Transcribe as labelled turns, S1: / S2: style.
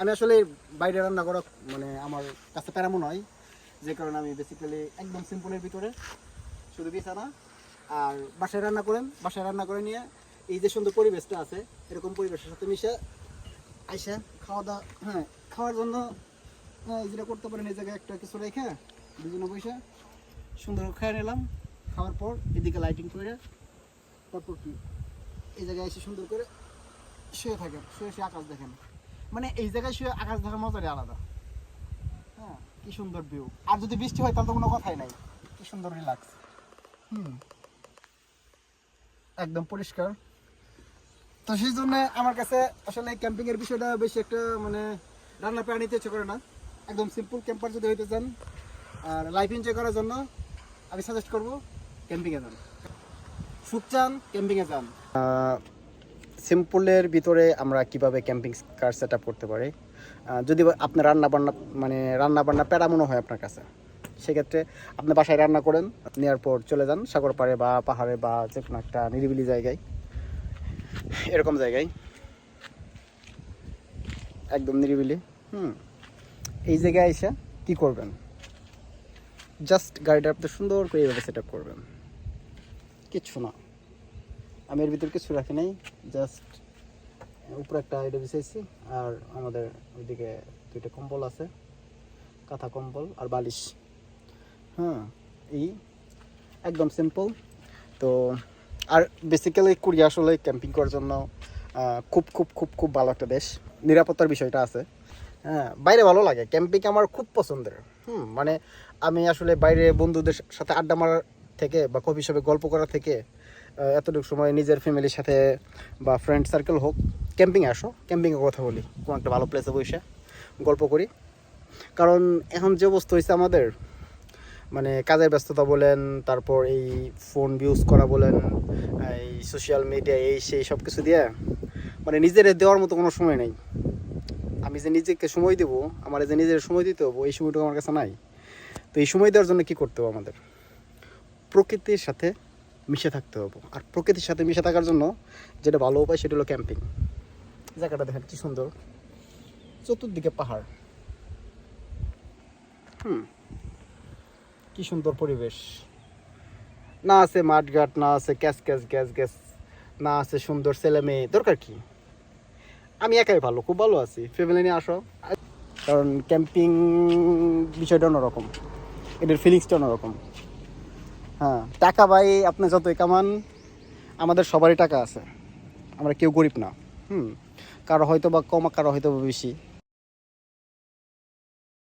S1: আমি আসলে বাইরে রান্না করা মানে আমার কাছে প্যারামো নয়। যে কারণে আমি বেসিক্যালি একদম সিম্পলের ভিতরে শুধু বিছানা আর বাসায় রান্না করেন, বাসায় রান্না করে নিয়ে এই যে সুন্দর পরিবেশটা আছে, এরকম পরিবেশের সাথে মিশে আইসা খাওয়া দাওয়া হ্যাঁ খাওয়ার জন্য হ্যাঁ যেটা করতে পারেন, এই জায়গায় একটা কিছু রেখে দুজনে বসে সুন্দর খেয়ে নিলাম। খাওয়ার পর এদিকে লাইটিং করে তারপর কি? এই জায়গায় এসে সুন্দর করে শুয়ে থাকেন, শুয়ে শুয়ে আকাশ দেখেন। মানে এই জায়গায় শুয়ে আকাশ দেখার মজাটাই আলাদা। হ্যাঁ কি সুন্দর ভিউ আর যদি বৃষ্টি হয়, তাহলে তো কোনো কথাই নাই। কি সুন্দর রিল্যাক্স হুম। একদম পরিষ্কার। তো সেই জন্য আমার কাছে আসলে ক্যাম্পিং এর বিষয়টা বেশি একটা মানে রান্না প্রায় নিতে ইচ্ছে করে না। একদম সিম্পল ক্যাম্পার যদি হইতে চান, আর লাইফ এনজয় করার জন্য আমি সাজেস্ট করব ক্যাম্পিংয়ে যান। সুখ চান ক্যাম্পিংয়ে যান। সিম্পলের ভিতরে আমরা কীভাবে ক্যাম্পিং কার সেট আপ করতে পারি? যদি আপনার রান্না বান্না মানে রান্না বান্না প্যারা মনে হয় আপনার কাছে, সেক্ষেত্রে আপনি বাসায় রান্না করেন নেওয়ার পর চলে যান সাগর পাড়ে বা পাহাড়ে বা যে কোনো একটা নিরিবিলি জায়গায়, এরকম জায়গায়, একদম নিরিবিলি, হুম, এই জায়গায় এসে কি করবেন? জাস্ট গাড়িটা আপনি সুন্দর করে এইভাবে সেট করবেন, কিচ্ছু না। আমি এর ভিতরে কিছু রাখি নাই জাস্ট উপরে একটা এটা বিছাইছি, আর আমাদের ওইদিকে দুইটা কম্বল আছে, কাঁথা কম্বল আর বালিশ। হ্যাঁ এই একদম সিম্পল তো, আর বেসিক্যালি কোরিয়া আসলে ক্যাম্পিং করার জন্য খুব খুব খুব খুব ভালো একটা দেশ। নিরাপত্তার বিষয়টা আছে। হ্যাঁ বাইরে ভালো লাগে ক্যাম্পিং আমার খুব পছন্দের। হুম মানে আমি আসলে বাইরে বন্ধুদের সাথে আড্ডা মারার থেকে বা কফি শপে গল্প করা থেকে এতটুকু সময় নিজের ফ্যামিলির সাথে বা ফ্রেন্ড সার্কেল হোক ক্যাম্পিংয়ে আসো ক্যাম্পিংয়ে কথা বলি কোনো একটা ভালো প্লেসে বসে গল্প করি। কারণ এখন যে অবস্থা হয়েছে আমাদের মানে কাজের ব্যস্ততা বলেন, তারপর এই ফোন ইউজ করা বলেন, এই সোশ্যাল মিডিয়া এই সেই সব কিছু দিয়ে মানে নিজের দেওয়ার মতো কোনো সময় নেই। আমি যে নিজেকে সময় দেবো, আমার যে নিজের সময় দিতে হব, এই সময়টুকু আমার কাছে নাই। তো এই সময় দেওয়ার জন্য কী করতে হবে আমাদের? প্রকৃতির সাথে মিশে থাকতে হবে। আর প্রকৃতির সাথে মিশে থাকার জন্য যেটা ভালো উপায় সেটা হলো ক্যাম্পিং। জায়গাটা দেখেন কি সুন্দর। চতুর্দিকে পাহাড়। হুম। কি সুন্দর পরিবেশ। না আছে মাঠঘাট, না আছে ক্যাস ক্যাস গ্যাস গ্যাস না আছে সুন্দর ছেলে মেয়ে। দরকার কি? আমি একাই ভালো, খুব ভালো আছি। ফ্যামিলি নিয়ে আসো। কারণ ক্যাম্পিং বিষয়টা অন্যরকম। এটার ফিলিংসটা অন্যরকম। হ্যাঁ টাকা ভাই, আপনি যতই কামান, আমাদের সবারই টাকা আছে। আমরা কেউ গরিব না, হুম? কারও হয়তো বা কম কারও হয়তো বা বেশি।